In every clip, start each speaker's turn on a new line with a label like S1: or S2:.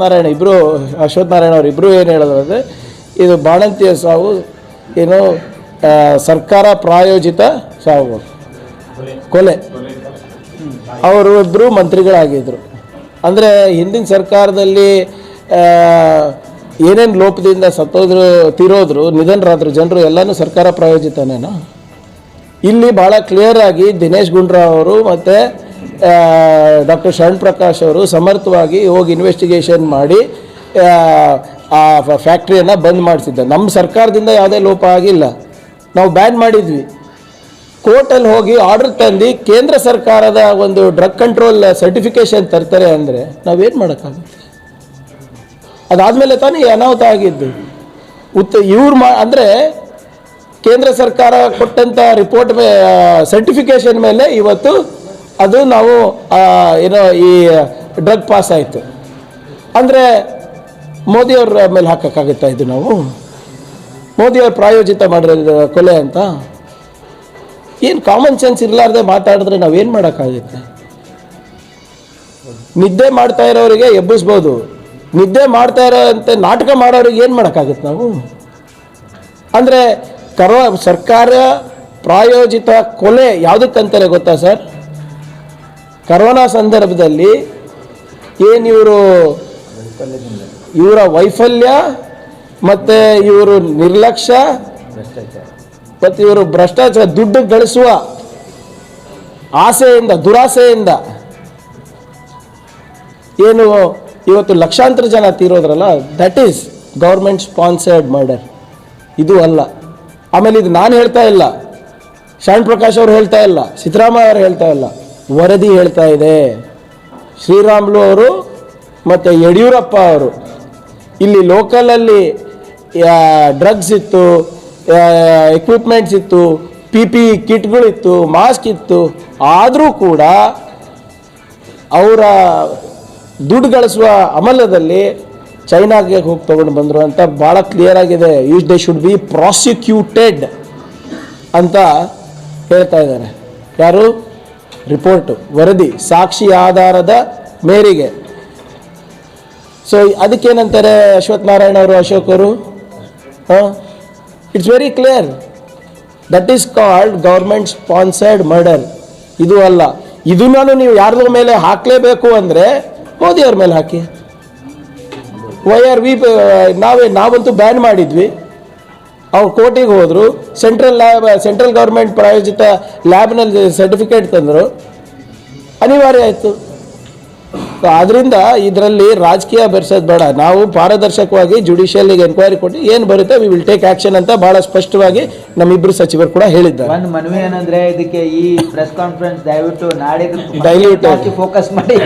S1: ನಾರಾಯಣ ಇಬ್ಬರು ಅಶ್ವಥ್ ನಾರಾಯಣ ಅವರು ಇಬ್ಬರು ಏನು ಹೇಳಿದ್ರು ಅಂದರೆ, ಇದು ಬಾಣಂತಿಯ ಸಾವು ಏನು ಸರ್ಕಾರ ಪ್ರಾಯೋಜಿತ ಸಾವು. ಕೊಲೆ. ಅವರು ಇಬ್ಬರು ಮಂತ್ರಿಗಳಾಗಿದ್ದರು ಅಂದರೆ ಹಿಂದಿನ ಸರ್ಕಾರದಲ್ಲಿ ಏನೇನು ಲೋಪದಿಂದ ಸತ್ತೋದ್ರು, ತೀರೋದ್ರು, ನಿಧನರಾದರು ಜನರು ಎಲ್ಲನೂ ಸರ್ಕಾರ ಪ್ರಾಯೋಜಿತನೇನೋ? ಇಲ್ಲಿ ಭಾಳ ಕ್ಲಿಯರ್ ಆಗಿ ದಿನೇಶ್ ಗುಂಡ್ರಾವ್ ಅವರು ಮತ್ತು ಡಾಕ್ಟರ್ ಶರಣ್ ಪ್ರಕಾಶ್ ಅವರು ಸಮರ್ಥವಾಗಿ ಹೋಗಿ ಇನ್ವೆಸ್ಟಿಗೇಷನ್ ಮಾಡಿ ಆ, ಫ್ಯಾಕ್ಟ್ರಿಯನ್ನು ಬಂದ್ ಮಾಡಿಸಿದ್ದ. ನಮ್ಮ ಸರ್ಕಾರದಿಂದ ಯಾವುದೇ ಲೋಪ ಆಗಿಲ್ಲ. ನಾವು ಬ್ಯಾನ್ ಮಾಡಿದ್ವಿ. ಕೋರ್ಟಲ್ಲಿ ಹೋಗಿ ಆರ್ಡರ್ ತಂದು ಕೇಂದ್ರ ಸರ್ಕಾರದ ಒಂದು ಡ್ರಗ್ ಕಂಟ್ರೋಲ್ ಸರ್ಟಿಫಿಕೇಶನ್ ತರ್ತಾರೆ ಅಂದರೆ ನಾವೇನು ಮಾಡೋಕ್ಕಾಗುತ್ತೆ? ಅದಾದಮೇಲೆ ತಾನೇ ಅನಾಹುತ ಆಗಿದ್ದು. ಉತ್ತ ಇವ್ರು ಮಾ ಅಂದರೆ ಕೇಂದ್ರ ಸರ್ಕಾರ ಕೊಟ್ಟಂಥ ರಿಪೋರ್ಟ್ ಮೇ ಸರ್ಟಿಫಿಕೇಶನ್ ಮೇಲೆ ಇವತ್ತು ಅದು ನಾವು ಏನೋ ಈ ಡ್ರಗ್ ಪಾಸ್ ಆಯಿತು. ಅಂದರೆ ಮೋದಿಯವ್ರ ಮೇಲೆ ಹಾಕೋಕ್ಕಾಗುತ್ತಾ ಇದು ನಾವು? ಮೋದಿಯವ್ರು ಪ್ರಾಯೋಜಿತ ಮಾಡಿರೋದು ಕೊಲೆ ಅಂತ? ಏನು ಕಾಮನ್ ಸೆನ್ಸ್ ಇರಲಾರ್ದೆ ಮಾತಾಡಿದ್ರೆ ನಾವೇನು ಮಾಡೋಕ್ಕಾಗುತ್ತೆ? ನಿದ್ದೆ ಮಾಡ್ತಾ ಇರೋರಿಗೆ ಎಬ್ಬಿಸ್ಬೋದು. ನಿದ್ದೆ ಮಾಡ್ತಾ ಇರೋಂತೆ ನಾಟಕ ಮಾಡೋರಿಗೆ ಏನು ಮಾಡೋಕ್ಕಾಗುತ್ತೆ ನಾವು? ಅಂದರೆ ಕರೋ, ಸರ್ಕಾರ ಪ್ರಾಯೋಜಿತ ಕೊಲೆ ಯಾವುದಕ್ಕಂತಾರೆ ಗೊತ್ತಾ ಸರ್? ಕರೋನಾ ಸಂದರ್ಭದಲ್ಲಿ ಏನು ಇವರು ಇವರ ವೈಫಲ್ಯ ಮತ್ತು ಇವರು ನಿರ್ಲಕ್ಷ್ಯ ಮತ್ತು ಇವರು ಭ್ರಷ್ಟಾಚಾರ, ದುಡ್ಡು ಗಳಿಸುವ ಆಸೆಯಿಂದ, ದುರಾಸೆಯಿಂದ ಏನು ಇವತ್ತು ಲಕ್ಷಾಂತರ ಜನ ತೀರೋದ್ರಲ್ಲ that is government sponsored murder ಇದು ಅಲ್ಲ. ಆಮೇಲೆ ಇದು ನಾನು ಹೇಳ್ತಾ ಇಲ್ಲ. ಶರಣ್ ಪ್ರಕಾಶ್ ಅವರು ಹೇಳ್ತಾ ಇಲ್ಲ. ಸಿದ್ದರಾಮಯ್ಯ ಅವರು ಹೇಳ್ತಾ ಇಲ್ಲ. ವರದಿ ಹೇಳ್ತಾ ಇದೆ. ಶ್ರೀರಾಮ್ಲು ಅವರು ಮತ್ತು ಯಡಿಯೂರಪ್ಪ ಅವರು. ಇಲ್ಲಿ ಲೋಕಲಲ್ಲಿ ಡ್ರಗ್ಸ್ ಇತ್ತು ಎಕ್ವಿಪ್ಮೆಂಟ್ಸ್ ಇತ್ತು ಪಿ ಪಿ ಕಿಟ್ಗಳಿತ್ತು ಮಾಸ್ಕ್ ಇತ್ತು. ಆದರೂ ಕೂಡ ಅವರ ದುಡ್ಡು ಗಳಿಸುವ ಅಮಲದಲ್ಲಿ ಚೈನಾಗೆ ಹೋಗಿ ತೊಗೊಂಡು ಬಂದರು ಅಂತ ಭಾಳ ಕ್ಲಿಯರ್ ಆಗಿದೆ. Use they should be prosecuted ಅಂತ ಹೇಳ್ತಾ ಇದ್ದಾರೆ. ಯಾರು? ರಿಪೋರ್ಟು, ವರದಿ, ಸಾಕ್ಷಿ ಆಧಾರದ ಮೇರೆಗೆ. ಸೊ ಅದಕ್ಕೇನಂತಾರೆ ಅಶ್ವಥ್ ನಾರಾಯಣ ಅವರು? ಅಶೋಕರು ಹಾಂ? It's very clear that is called government sponsored murder ಇದು ಅಲ್ಲ. ಇದನ್ನು ನೀವು ಯಾರ್ದ್ರ ಮೇಲೆ ಹಾಕಲೇಬೇಕು ಅಂದರೆ ಮೋದಿಯವ್ರ ಮೇಲೆ ಹಾಕಿ. ವೈ ಆರ್ ವಿ ನಾವೇ, ನಾವಂತೂ ಬ್ಯಾನ್ ಮಾಡಿದ್ವಿ. ಅವ್ರು ಕೋರ್ಟಿಗೆ ಹೋದರು ಸೆಂಟ್ರಲ್ ಲ್ಯಾಬ್ ಸೆಂಟ್ರಲ್ ಗೌರ್ಮೆಂಟ್ ಪ್ರಾಯೋಜಿತ ಲ್ಯಾಬ್ನಲ್ಲಿ ಸರ್ಟಿಫಿಕೇಟ್ ತಂದರು. ಅನಿವಾರ್ಯ ಆಯಿತು. ಆದ್ದರಿಂದ ಇದರಲ್ಲಿ ರಾಜಕೀಯ ಬೆರೆಸೋದು ಬೇಡ. ನಾವು ಪಾರದರ್ಶಕವಾಗಿ ಜುಡಿಷಿಯಲ್ಗೆ ಎನ್ಕ್ವೈರಿ ಕೊಟ್ಟು ಏನು ಬರುತ್ತೆ ವಿ ವಿಲ್ ಟೇಕ್ ಆ್ಯಕ್ಷನ್ ಅಂತ ಭಾಳ ಸ್ಪಷ್ಟವಾಗಿ ನಮ್ಮಿಬ್ಬರು ಸಚಿವರು ಕೂಡ ಹೇಳಿದ್ದಾರೆ.
S2: ಒಂದು ಮನವಿ ಏನಂದ್ರೆ ಇದಕ್ಕೆ ಈ ಪ್ರೆಸ್ ಕಾನ್ಫರೆನ್ಸ್ ದಯವಿಟ್ಟು ನಾಡಿದ್ದು ಡೈಲ್ಯೂಟ್ ಫೋಕಸ್ ಮಾಡಿ.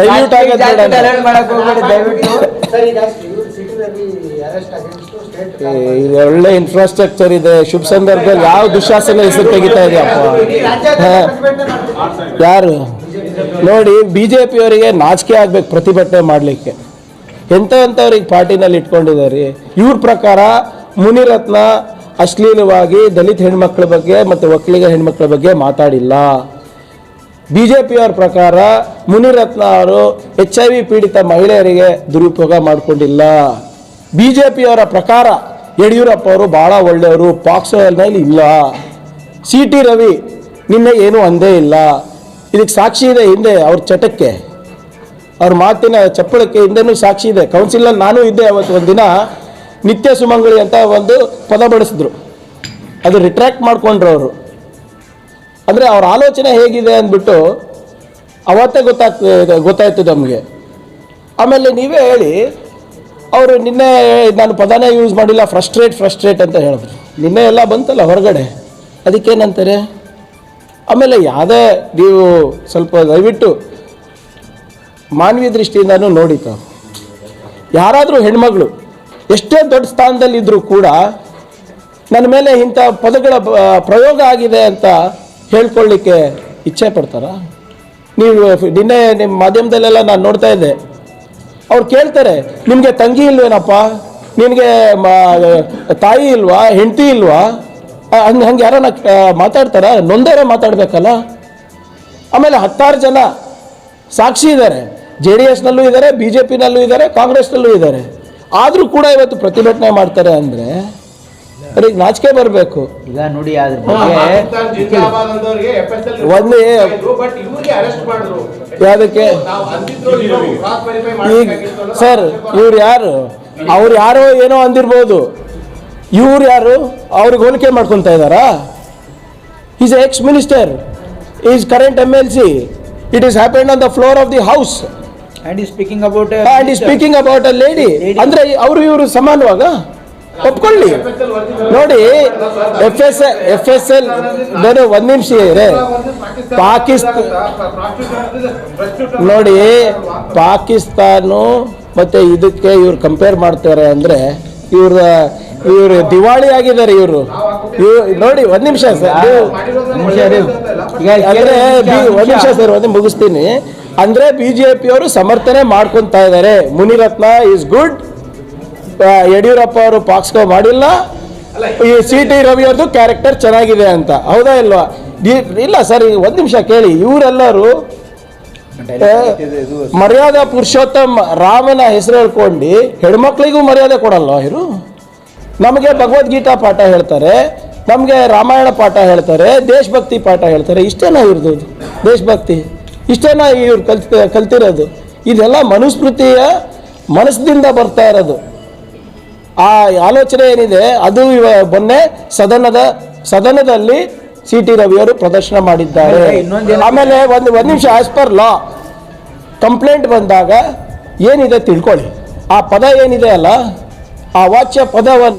S1: ಡೈಲ್ಯೂಟ್
S2: dilute ದಯವಿಟ್ಟು.
S1: ಇದು ಒಳ್ಳೆ ಇನ್ಫ್ರಾಸ್ಟ್ರಕ್ಚರ್ ಇದೆ. ಶುಭ ಸಂದರ್ಭದಲ್ಲಿ ಯಾವ ದುಶಾಸನ ಹೆಸರು ತೆಗಿತಾ ಇದೆಯಪ್ಪ. ಯಾರು? ನೋಡಿ ಬಿ ಜೆ ಪಿಯವರಿಗೆ ನಾಚಿಕೆ ಆಗ್ಬೇಕು ಪ್ರತಿಭಟನೆ ಮಾಡಲಿಕ್ಕೆ. ಎಂಥವಂಥವ್ರಿಗೆ ಪಾರ್ಟಿನಲ್ಲಿ ಇಟ್ಕೊಂಡಿದ್ದಾರೆ. ಇವ್ರ ಪ್ರಕಾರ ಮುನಿರತ್ನ ಅಶ್ಲೀಲವಾಗಿ ದಲಿತ ಹೆಣ್ಮಕ್ಳ ಬಗ್ಗೆ ಮತ್ತು ಒಕ್ಕಲಿಗ ಹೆಣ್ಮಕ್ಳ ಬಗ್ಗೆ ಮಾತಾಡಿಲ್ಲ. ಬಿ ಜೆ ಪಿಯವ್ರ ಪ್ರಕಾರ ಮುನಿರತ್ನ ಅವರು ಎಚ್ ಐ ವಿ ಪೀಡಿತ ಮಹಿಳೆಯರಿಗೆ ದುರುಪಯೋಗ ಮಾಡಿಕೊಂಡಿಲ್ಲ. ಬಿ ಜೆ ಪಿಯವರ ಪ್ರಕಾರ ಯಡಿಯೂರಪ್ಪ ಅವರು ಭಾಳ ಒಳ್ಳೆಯವರು ಪಾಕ್ಸೋನಲ್ಲಿ ಇಲ್ಲ. ಸಿ ಟಿ ರವಿ ನಿನ್ನೆ ಏನೂ ಅಂದೇ ಇಲ್ಲ. ಇದಕ್ಕೆ ಸಾಕ್ಷಿ ಇದೆ ಹಿಂದೆ ಅವ್ರ ಚಟಕ್ಕೆ. ಅವ್ರ ಮಾತಿನ ಚಪ್ಪಳಕ್ಕೆ ಹಿಂದೆನೂ ಸಾಕ್ಷಿ ಇದೆ. ಕೌನ್ಸಿಲಲ್ಲಿ ನಾನು ಇದ್ದೆ ಅವತ್ತು ಒಂದಿನ. ನಿತ್ಯ ಸುಮಂಗಳಿ ಅಂತ ಒಂದು ಪದ ಬಳಸಿದ್ರು ಅದು ರಿಟ್ರ್ಯಾಕ್ಟ್ ಮಾಡಿಕೊಂಡ್ರು ಅವರು. ಅಂದರೆ ಅವ್ರ ಆಲೋಚನೆ ಹೇಗಿದೆ ಅಂದ್ಬಿಟ್ಟು ಅವತ್ತೇ ಗೊತ್ತಾಗ್ತದೆ ಗೊತ್ತಾಯ್ತು ನಮಗೆ. ಆಮೇಲೆ ನೀವೇ ಹೇಳಿ ಅವರು ನಿನ್ನೆ ನಾನು ಪದನೇ ಯೂಸ್ ಮಾಡಿಲ್ಲ ಫ್ರಸ್ಟ್ರೇಟ್ ಫ್ರಸ್ಟ್ರೇಟ್ ಅಂತ ಹೇಳಿದ್ರು. ನಿನ್ನೆ ಎಲ್ಲ ಬಂತಲ್ಲ ಹೊರಗಡೆ. ಅದಕ್ಕೇನಂತಾರೆ ಆಮೇಲೆ ಯಾವುದೇ ನೀವು ಸ್ವಲ್ಪ ದಯವಿಟ್ಟು ಮಾನವೀಯ ದೃಷ್ಟಿಯಿಂದನೂ ನೋಡಿ ಯಾರಾದರೂ ಹೆಣ್ಮಗಳು, ಎಷ್ಟೇ ದೊಡ್ಡ ಸ್ಥಾನದಲ್ಲಿದ್ದರೂ ಕೂಡ ನನ್ನ ಮೇಲೆ ಇಂಥ ಪದಗಳ ಪ್ರಯೋಗ ಆಗಿದೆ ಅಂತ ಹೇಳ್ಕೊಳ್ಳಿಕ್ಕೆ ಇಚ್ಛೆ ಪಡ್ತಾರ? ನೀವು ನಿನ್ನೆ ನಿಮ್ಮ ಮಾಧ್ಯಮದಲ್ಲೆಲ್ಲ ನಾನು ನೋಡ್ತಾ ಇದ್ದೆ. ಅವ್ರು ಕೇಳ್ತಾರೆ, ನಿಮಗೆ ತಂಗಿ ಇಲ್ವೇನಪ್ಪ? ನಿನಗೆ ತಾಯಿ ಇಲ್ವಾ? ಹೆಂಡತಿ ಇಲ್ವಾ? ಹಂಗೆ ಹಂಗೆ ಯಾರನ್ನ ಮಾತಾಡ್ತಾರ? ನೊಂದರೆ ಮಾತಾಡಬೇಕಲ್ಲ? ಆಮೇಲೆ ಹತ್ತಾರು ಜನ ಸಾಕ್ಷಿ ಇದ್ದಾರೆ ಜೆ ಡಿ ಎಸ್ನಲ್ಲೂ ಇದ್ದಾರೆ ಬಿ ಜೆ ಪಿನಲ್ಲೂ ಇದ್ದಾರೆ ಕಾಂಗ್ರೆಸ್ನಲ್ಲೂ ಇದ್ದಾರೆ ಆದರೂ ಕೂಡ ಇವತ್ತು ಪ್ರತಿಭಟನೆ ಮಾಡ್ತಾರೆ ಅಂದರೆ ಅವ್ರಿಗೆ ನಾಚಿಕೆ ಬರಬೇಕು.
S2: ಈಗ ನೋಡಿ ಅದ್ರ ಬಗ್ಗೆ
S1: ಒಂದೇ ಯಾವುದಕ್ಕೆ? ಈಗ ಸರ್ ಇವ್ರು ಯಾರು? ಅವ್ರು ಯಾರೋ ಏನೋ ಅಂದಿರ್ಬೋದು. ಇವ್ರು ಯಾರು? ಅವ್ರಿಗೆ ಹೋಲಿಕೆ ಮಾಡ್ಕೊತಾ ಇದ್ದಾರಾ? Is ex minister is current M L C it is happened on the floor of the house
S2: and is speaking about
S1: and is speaking about a lady ಅಂದ್ರೆ ಅವರು ಇವರು ಸಮಾನವಾಗ? ಒಪ್ಕೊಳ್ಳಿ. ನೋಡಿ F S F S L ಒಂದ್ ನಿಮಿಷ ಇರೇ. ಪಾಕಿಸ್ತಾನ ನೋಡಿ ಪಾಕಿಸ್ತಾನ ಮತ್ತೆ ಇದಕ್ಕೆ ಇವ್ರು ಕಂಪೇರ್ ಮಾಡ್ತಾರೆ ಅಂದ್ರೆ ಇವ್ರ ಇವ್ರು ದಿವಾಳಿ ಆಗಿದ್ದಾರೆ ಇವರು. ನೋಡಿ ಒಂದ್ ನಿಮಿಷ ಸರ್. ಅಂದ್ರೆ ಒಂದ್ ನಿಮಿಷ. ಸರ್ ಒಂದೇ ಮುಗಿಸ್ತೀನಿ. ಅಂದ್ರೆ ಬಿಜೆಪಿ ಅವರು ಸಮರ್ಥನೆ ಮಾಡ್ಕೊಂತಾ ಇದ್ದಾರೆ. ಮುನಿರತ್ನ ಇಸ್ ಗುಡ್ ಯಡಿಯೂರಪ್ಪ ಅವರು ಪಾಕ್ಸ್ಕೋ ಮಾಡಿಲ್ಲ. ಈ ಸಿ ಟಿ ರವಿ ಅವ್ರದ್ದು ಕ್ಯಾರೆಕ್ಟರ್ ಚೆನ್ನಾಗಿದೆ ಅಂತ. ಹೌದಾ ಇಲ್ವಾ? ಇಲ್ಲ ಸರ್ ಒಂದು ಒಂದ್ ನಿಮಿಷ ಕೇಳಿ. ಇವರೆಲ್ಲರೂ ಮರ್ಯಾದಾ ಪುರುಷೋತ್ತಮ್ ರಾಮನ ಹೆಸರು ಹೇಳ್ಕೊಂಡು ಹೆಣ್ಮಕ್ಳಿಗೂ ಮರ್ಯಾದೆ ಕೊಡಲ್ಲ ಇವರು? ನಮಗೆ ಭಗವದ್ಗೀತಾ ಪಾಠ ಹೇಳ್ತಾರೆ ನಮಗೆ ರಾಮಾಯಣ ಪಾಠ ಹೇಳ್ತಾರೆ ದೇಶಭಕ್ತಿ ಪಾಠ ಹೇಳ್ತಾರೆ. ಇಷ್ಟೇನಾ ಇವ್ರದ್ದು ದೇಶಭಕ್ತಿ. ಇಷ್ಟೇನಾ ಇವ್ರು ಕಲ್ತ್ ಕಲ್ತಿರೋದು? ಇದೆಲ್ಲ ಮನುಸ್ಮೃತಿಯ ಮನಸ್ಸಿನಿಂದ ಬರ್ತಾ ಇರೋದು. ಆ ಆಲೋಚನೆ ಏನಿದೆ ಅದು ಇವ ಮೊನ್ನೆ ಸದನದ ಸದನದಲ್ಲಿ ಸಿ ಟಿ ರವಿಯವರು ಪ್ರದರ್ಶನ ಮಾಡಿದ್ದಾರೆ. ಆಮೇಲೆ ಒಂದು ಒಂದು ನಿಮಿಷ ಆಸ್ ಪರ್ ಲಾ ಕಂಪ್ಲೇಂಟ್ ಬಂದಾಗ ಏನಿದೆ ತಿಳ್ಕೊಳ್ಳಿ. ಆ ಪದ ಏನಿದೆ ಅಲ್ಲ ಆ ವಾಚ್ಯ ಪದವನ್ನು